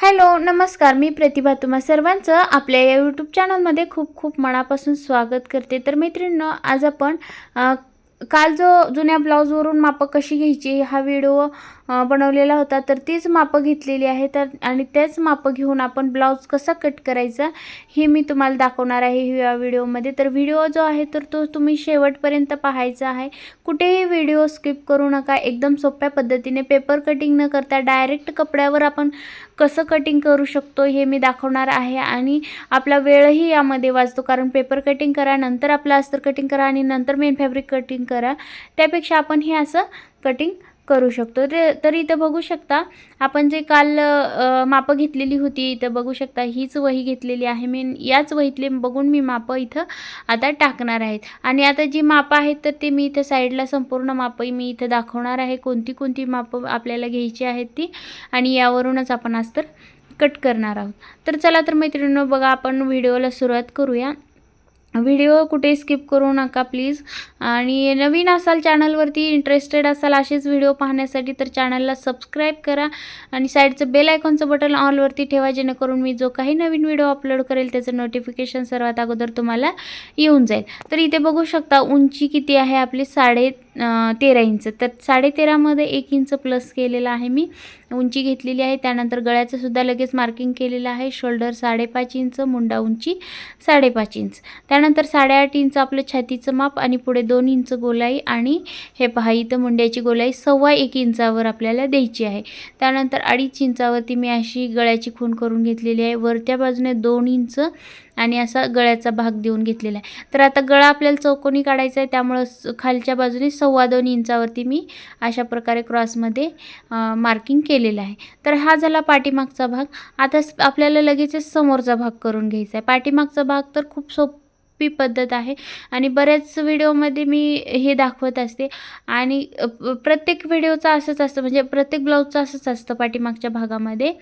Hello नमस्कार. मी प्रतिभा तुम्हा सर्वांचं आपल्या या यूट्यूब चॅनलमध्ये खूप खूप मनापासून स्वागत करते. तर मैत्रिणींनो आज आपण काल जो जुन्या ब्लाऊजवरून मापं कशी घ्यायची हा व्हिडिओ बनवलेला होता. तर तीच मापं घेतलेली आहे. तर आणि त्याच मापं घेऊन आपण ब्लाऊज कसा कट करायचा हे मी तुम्हाला दाखवणार आहे या व्हिडिओमध्ये. तर व्हिडिओ जो आहे तर तो तुम्ही शेवटपर्यंत पाहायचा आहे. कुठेही व्हिडिओ स्किप करू नका. एकदम सोप्या पद्धतीने पेपर कटिंग न करता डायरेक्ट कपड्यावर आपण कसं कटिंग करू शकतो हे मी दाखवणार आहे. आणि आपला वेळही यामध्ये वाचतो. कारण पेपर कटिंग करा नंतर आपलं अस्तर कटिंग करा आणि नंतर मेन फॅब्रिक कटिंग करा. त्यापेक्षा आपण हे असं कटिंग करू शकतो. ते तर इथं बघू शकता आपण जे काल मापं घेतलेली होती इथं बघू शकता हीच वही घेतलेली आहे. मी याच वहीतले बघून मी मापं इथं आता टाकणार आहेत. आणि आता जी मापं आहेत तर ते मी इथं साईडला संपूर्ण मापं मी इथं दाखवणार आहे. कोणती कोणती मापं आपल्याला घ्यायची आहेत ती. आणि यावरूनच आपण आज तर कट करणार आहोत. तर चला तर मैत्रिणींनो बघा आपण व्हिडिओला सुरुवात करूया. व्हिडिओ कुठे स्किप करू नका प्लीज. आणि नवीन असाल चॅनलवरती इंटरेस्टेड असाल असेच व्हिडिओ पाहण्यासाठी तर चॅनलला सबस्क्राईब करा आणि साईडचं बेल आयकॉनचं बटन ऑलवरती ठेवा जेणेकरून मी जो काही नवीन व्हिडिओ अपलोड करेल त्याचं नोटिफिकेशन सर्वात अगोदर तुम्हाला येऊन जाईल. तर इथे बघू शकता उंची किती आहे आपली साडे तेरा इंच. तर साडेतेरामध्ये एक इंच प्लस केलेलं आहे मी. उंची घेतलेली आहे. त्यानंतर गळ्याचं सुद्धा लगेच मार्किंग केलेलं आहे. शोल्डर साडेपाच इंच मुंडा उंची साडेपाच इंच. त्यानंतर साडेआठ इंच आपलं छातीचं माप आणि पुढे दोन इंच गोलाई आणि हे पहा इथं मुंड्याची गोलाई सव्वा एक इंचावर आपल्याला द्यायची आहे. त्यानंतर अडीच इंचावरती मी अशी गळ्याची खून करून घेतलेली आहे. वरच्या बाजूने दोन इंच आणि असा गळ्याचा भाग देऊन घेतलेला आहे. तर आता गळा आपल्याला चौकोनी काढायचा आहे त्यामुळं खालच्या बाजूने सव्वा दोन इंचावरती मी अशा प्रकारे क्रॉसमध्ये मार्किंग केलेलं आहे. तर हा झाला पाठीमागचा भाग. आता स- आपल्याला लगेचच समोरचा भाग करून घ्यायचा आहे. पाठीमागचा भाग तर खूप सोपी पद्धत आहे आणि बऱ्याच व्हिडिओमध्ये मी हे दाखवत असते. आणि प्रत्येक व्हिडिओचा असंच असतं म्हणजे प्रत्येक ब्लाऊजचं असंच असतं पाठीमागच्या भागामध्ये.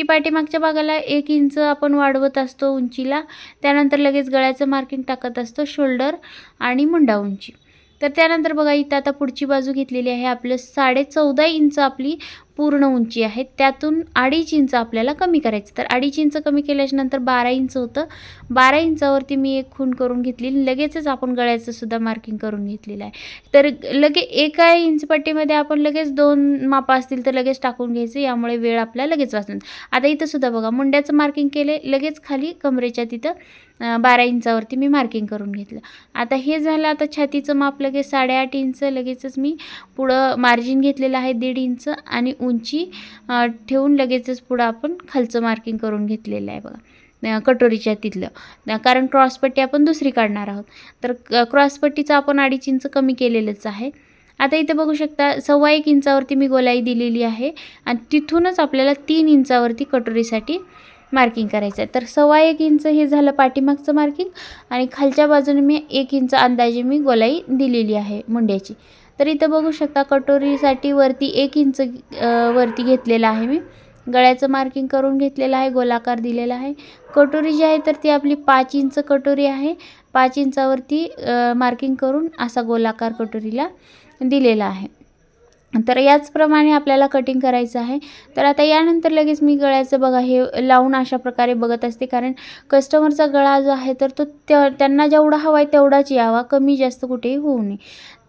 की पाठीमागच्या भागाला एक इंच आपण वाढवत असतो उंचीला त्यानंतर लगेच गळ्याचं मार्किंग टाकत असतो शोल्डर आणि मुंडा उंची. तर त्यानंतर बघा इथं आता पुढची बाजू घेतलेली आहे. आपलं साडे चौदा इंच आपली पूर्ण उंची आहे. त्यातून अडीच इंच आपल्याला कमी करायचं. तर अडीच इंच कमी केल्याच्यानंतर बारा इंच होतं. बारा इंचावरती मी एक खून करून घेतली लगेचच आपण गळ्याचं सुद्धा मार्किंग करून घेतलेलं आहे. तर लगे एका इंचपट्टीमध्ये आपण लगेच दोन मापा असतील तर लगेच टाकून घ्यायचं. यामुळे वेळ आपला लगेच वाचून आता इथं सुद्धा बघा मुंड्याचं मार्किंग केले लगेच खाली कमरेच्या तिथं बारा इंचावरती मी मार्किंग करून घेतलं. आता हे झालं आता छातीचं माप लगेच साडेआठ इंच लगेचच मी पुढं मार्जिन घेतलेलं आहे दीड इंच आणि उंची उंची ठेवून लगेचच पुढं आपण खालचं मार्किंग करून घेतलेलं आहे बघा. कटोरीच्या तिथलं. कारण क्रॉसपट्टी आपण दुसरी काढणार आहोत. तर क- क्रॉसपट्टीचं आपण अडीच इंच कमी केलेलंच आहे. आता इथे बघू शकता सव्वा एक इंचावरती मी गोलाई दिलेली आहे आणि तिथूनच आपल्याला तीन इंचावरती कटोरीसाठी मार्किंग करायचं आहे. तर सव्वा एक इंच हे झालं पाठीमागचं मार्किंग आणि खालच्या बाजूने मी एक इंच अंदाजे मी गोलाई दिलेली आहे मुंड्याची. तर इथं बघू शकता कटोरीसाठी वरती एक इंच वरती घेतलेलं आहे मी. गळ्याचं मार्किंग करून घेतलेलं आहे गोलाकार दिलेला आहे. कटोरी जी आहे तर ती आपली पाच इंच कटोरी आहे. पाच इंचावरती मार्किंग करून असा गोलाकार कटोरीला दिलेला आहे. तर याचप्रमाणे आपल्याला कटिंग करायचं आहे. तर आता यानंतर लगेच मी गळ्याचं बघा हे लावून अशा प्रकारे बघत असते. कारण कस्टमरचा गळा जो आहे तर तो त्या त्यांना जेवढा हवा आहे तेवढाच यावा. कमी जास्त कुठेही होऊ नये.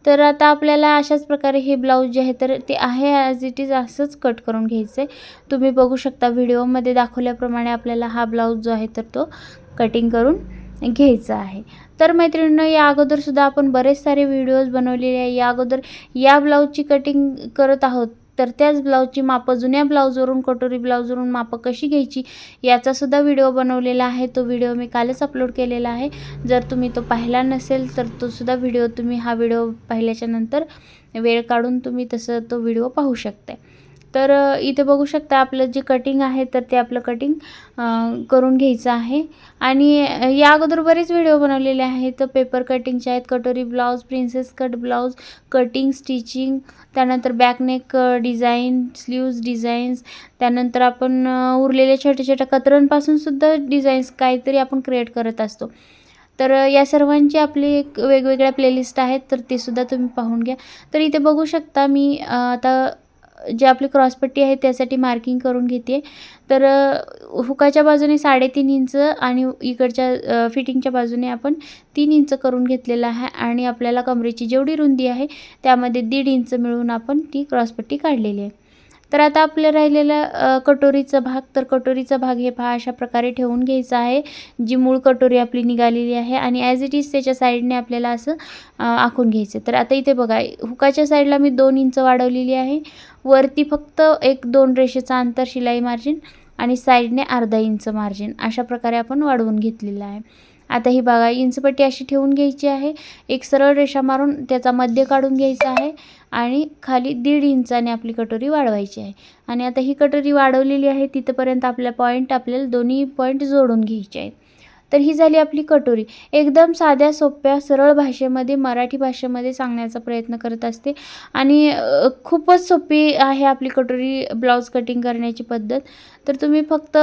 तर आता आपल्याला अशाच प्रकारे हे ब्लाऊज जे आहे तर ते आहे ॲज इट इज असंच कट करून घ्यायचं आहे तुम्ही बघू शकता व्हिडिओमध्ये दाखवल्याप्रमाणे आपल्याला हा ब्लाऊज जो आहे तर तो कटिंग करून घ्यायचा आहे. तर मैत्रिणींनो या अगोदरसुद्धा आपण बरेच सारे व्हिडिओज बनवलेले आहे. या अगोदर या ब्लाऊजची कटिंग करत आहोत तर त्याच ब्लाऊजची मापं जुन्या ब्लाऊजवरून कटोरी ब्लाऊजवरून मापं कशी घ्यायची याचासुद्धा व्हिडिओ बनवलेला आहे. तो व्हिडिओ मी कालच अपलोड केलेला आहे. जर तुम्ही तो पाहिला नसेल तर तो सुद्धा व्हिडिओ तुम्ही हा व्हिडिओ पाहिल्याच्यानंतर वेळ काढून तुम्ही तसं तो व्हिडिओ पाहू शकताय. तर इथे बघू शकता आपलं जे कटिंग आहे तर ते आपलं कटिंग करून घ्यायचं आहे. आणि या अगोदर बरेच व्हिडिओ बनवलेले आहेत. तर पेपर कटिंगचे आहेत कटोरी blouse princess cut blouse cutting stitching त्यानंतर back neck design sleeves designs त्यानंतर आपण उरलेल्या छोट्या छोट्या कतरांपासून सुद्धा डिझाईन्स काहीतरी आपण क्रिएट करत असतो. तर या सर्वांची आपली एक वेगवेगळ्या प्लेलिस्ट आहेत तर ते सुद्धा तुम्ही पाहून घ्या. तर इथे बघू शकता मी आता जे आपली क्रॉसपट्टी आहे त्यासाठी मार्किंग करून घेते. तर हुकाच्या बाजूने साडेतीन इंच आणि इकडच्या फिटिंगच्या बाजूने आपण तीन इंच करून घेतलेला आहे आणि आपल्याला कमरेची जेवढी रुंदी आहे त्यामध्ये दीड इंच मिळून आपण ती क्रॉसपट्टी काढलेली आहे. तर आता आपलं राहिलेलं कटोरीचा भाग तर कटोरीचा भाग हे पहा अशा प्रकारे ठेवून घ्यायचा आहे. जी मूळ कटोरी आपली निघालेली आहे आणि ॲज इट इज त्याच्या साईडने आपल्याला असं आखून घ्यायचं तर आता इथे बघा हुकाच्या साईडला मी दोन इंच वाढवलेली आहे. वरती फक्त एक दोन रेषेचा अंतर शिलाई मार्जिन आणि साईडने अर्धा इंच मार्जिन अशा प्रकारे आपण वाढवून घेतलेलं आहे. आता ही बघा इंचपट्टी अशी ठेवून घ्यायची आहे. एक सरळ रेषा मारून त्याचा मध्य काढून घ्यायचा आहे आणि खाली दीड इंचाने आपली कटोरी वाढवायची आहे. आणि आता ही कटोरी वाढवलेली आहे तिथंपर्यंत आपल्या पॉईंट आपल्याला दोन्ही पॉईंट जोडून घ्यायचे आहेत. तर ही झाली आपली कटोरी. एकदम साध्या सोप्या सरळ भाषेमध्ये मराठी भाषेमध्ये सांगण्याचा प्रयत्न करत असते. आणि खूपच सोपी आहे आपली कटोरी ब्लाऊज कटिंग करण्याची पद्धत. तर तुम्ही फक्त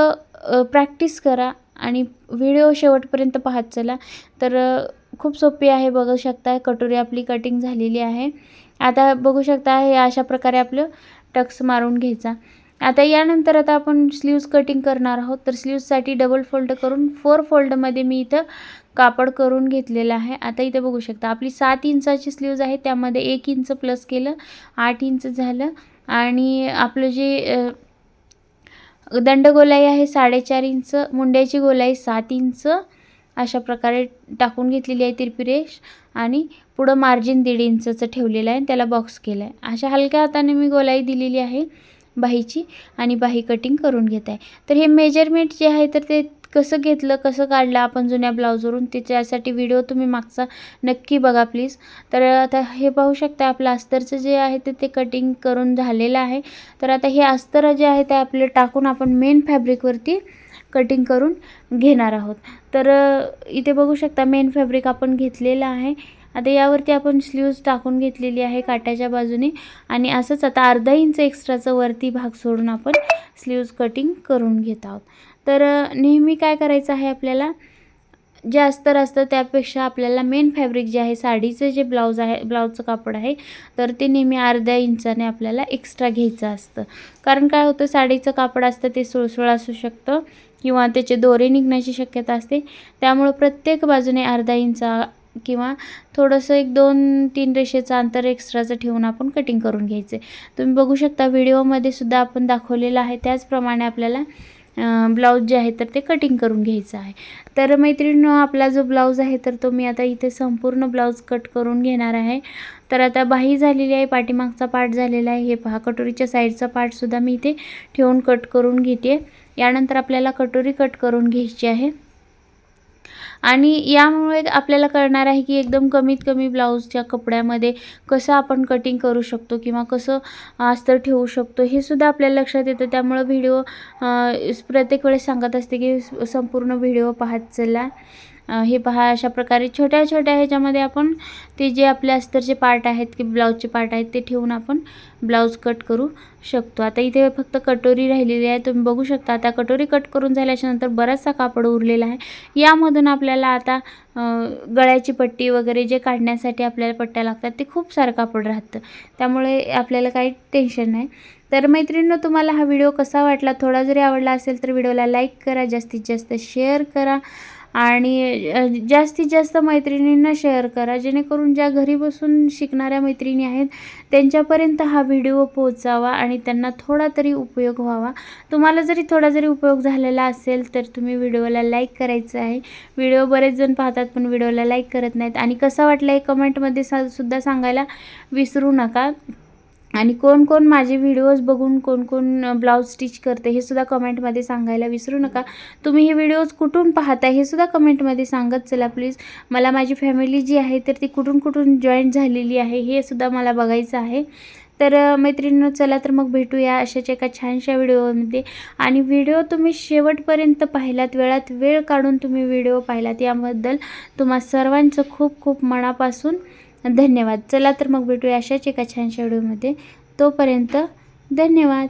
प्रॅक्टिस करा. आणि व्हिडिओ शेवटपर्यंत पाहत चला. तर खूप सोपी आहे बघू शकता कटोरी आपली कटिंग झालेली आहे. आता बघू शकता हे अशा प्रकारे आपलं टक्स मारून घ्यायचा. आता यानंतर आता आपण स्लीव्ज कटिंग करणार आहोत. तर स्लीव्जसाठी डबल फोल्ड करून फोर फोल्डमध्ये मी इथं कापड करून घेतलेलं आहे. आता इथे बघू शकता आपली सात इंचाची स्लीव्ज आहे त्यामध्ये एक इंच प्लस केलं आठ इंच झालं. आणि आपलं जे दंडगोलाई आहे साडेचार इंच मुंड्याची गोलाई सात इंच. अशा प्रकारे टाकून घेतलेली आहे तिरपिरेश. आणि पुढं मार्जिन दीड इंचचं ठेवलेलं आहे. आणि त्याला बॉक्स केला आहे. अशा हलक्या हाताने मी गोलाई दिलेली आहे बाहीची. आणि बाही कटिंग करून घेत आहे. तर हे मेजरमेंट जे आहे तर ते कसं घेतलं कसं काढलं आपण जुन्या ब्लाऊजवरून त्याच्यासाठी व्हिडिओ तुम्ही मागचा. नक्की बघा प्लीज तर आता हे पाहू शकता आपलं अस्तरचं जे आहे ते ते कटिंग करून झालेलं आहे. तर आता हे अस्तर जे आहे ते आपलं टाकून आपण मेन फॅब्रिकवरती कटिंग करून घेणार आहोत. तर इथे बघू शकता मेन फॅब्रिक आपण घेतलेलं आहे. आता यावरती आपण स्लीव्ज टाकून घेतलेली आहे काट्याच्या बाजूने. आणि असंच आता अर्धा इंच एक्स्ट्राचं वरती भाग सोडून आपण स्लीव्ज कटिंग करून घेत आहोत. तर नेहमी काय करायचं आहे आपल्याला? जे अस्तर असतं त्यापेक्षा आपल्याला मेन फॅब्रिक जे आहे साडीचं जे ब्लाऊज आहे ब्लाऊजचं कापड आहे तर ते नेहमी अर्ध्या इंचाने आपल्याला एक्स्ट्रा घ्यायचं असतं. कारण काय होतं साडीचं कापड असतं ते सुळसुळ असू शकतं किंवा त्याचे दोरे निघण्याची शक्यता असते. त्यामुळं प्रत्येक बाजूने अर्धा इंचा किंवा थोडंसं एक दोन तीन रेषेचं अंतर एक्स्ट्राचं ठेवून आपण कटिंग करून घ्यायचं. तुम्ही बघू शकता व्हिडिओमध्ये सुद्धा आपण दाखवलेलं आहे. त्याचप्रमाणे आपल्याला ब्लाऊज जे आहे तर ते कटिंग करून घ्यायचं आहे. तर मैत्रिणींनो आपला जो ब्लाऊज आहे तर तो मी आता इथे संपूर्ण ब्लाऊज कट करून घेणार आहे. तर आता बाही झालेली आहे पाठीमागचा पार्ट झालेला आहे. हे पहा कटोरीच्या साईडचा पार्टसुद्धा मी इथे ठेवून कट करून घेते. यानंतर आपल्याला कटोरी कट करून घ्यायची आहे. आणि यामुळे आपल्याला कळणार आहे की एकदम कमीत कमी ब्लाऊजच्या कपड्यामध्ये कसं आपण कटिंग करू शकतो किंवा कसं अस्तर ठेवू शकतो हे सुद्धा आपल्याला लक्षात येतं. त्यामुळं व्हिडिओ प्रत्येक वेळेस सांगत असते की संपूर्ण व्हिडिओ पाहत चला. हे पहा अशा प्रकारे छोट्या छोट्या ह्याच्यामध्ये आपण ते जे आपले अस्तरचे पार्ट आहेत की ब्लाऊजचे पार्ट आहेत ते ठेवून आपण ब्लाऊज कट करू शकतो. आता इथे फक्त कटोरी राहिलेली आहे. तुम्ही बघू शकता आता कटोरी कट करून झाल्याच्यानंतर बराचसा कापड उरलेला आहे. यामधून आपल्याला आता गळ्याची पट्टी वगैरे जे काढण्यासाठी आपल्याला पट्ट्या लागतात ते खूप सारं कापड राहतं. त्यामुळे आपल्याला काही टेन्शन नाही. तर मैत्रिणींनो तुम्हाला हा व्हिडिओ कसा वाटला थोडा जरी आवडला असेल तर व्हिडिओला लाईक करा जास्तीत जास्त शेअर करा. आणि जास्तीत जास्त मैत्रिणींना शेअर करा. जेणेकरून ज्या घरी बसून शिकणाऱ्या मैत्रिणी आहेत त्यांच्यापर्यंत हा व्हिडिओ पोहोचावा आणि त्यांना थोडा तरी उपयोग व्हावा. तुम्हाला जरी थोडा जरी उपयोग झालेला असेल तर तुम्ही व्हिडिओला लाईक करायचं आहे. व्हिडिओ बरेच जण पाहतात पण व्हिडिओला लाईक करत नाहीत. आणि कसा वाटला हे कमेंटमध्ये सा सुद्धा सांगायला विसरू नका. आणि कोण कोण माझे व्हिडिओज बघून कोण कोण ब्लाऊज स्टिच करते हे सुद्धा कमेंटमध्ये सांगायला विसरू नका. तुम्ही हे व्हिडिओज कुठून पाहताय हे सुद्धा कमेंटमध्ये सांगत चला प्लीज मला माझी फॅमिली जी आहे तर ती कुठून कुठून जॉईन झालेली आहे हे सुद्धा मला बघायचं आहे. तर अ, मैत्रिणींनो चला तर मग भेटूया अशाच एका छानशा व्हिडिओमध्ये आणि व्हिडिओ तुम्ही शेवटपर्यंत पाहिलात वेळात वेळ काढून तुम्ही व्हिडिओ पाहिलात याबद्दल तुम्हा सर्वांचं खूप खूप मनापासून धन्यवाद. चला तर मग भेटूया अशाच एका छानशा व्हिडिओमध्ये. तोपर्यंत धन्यवाद.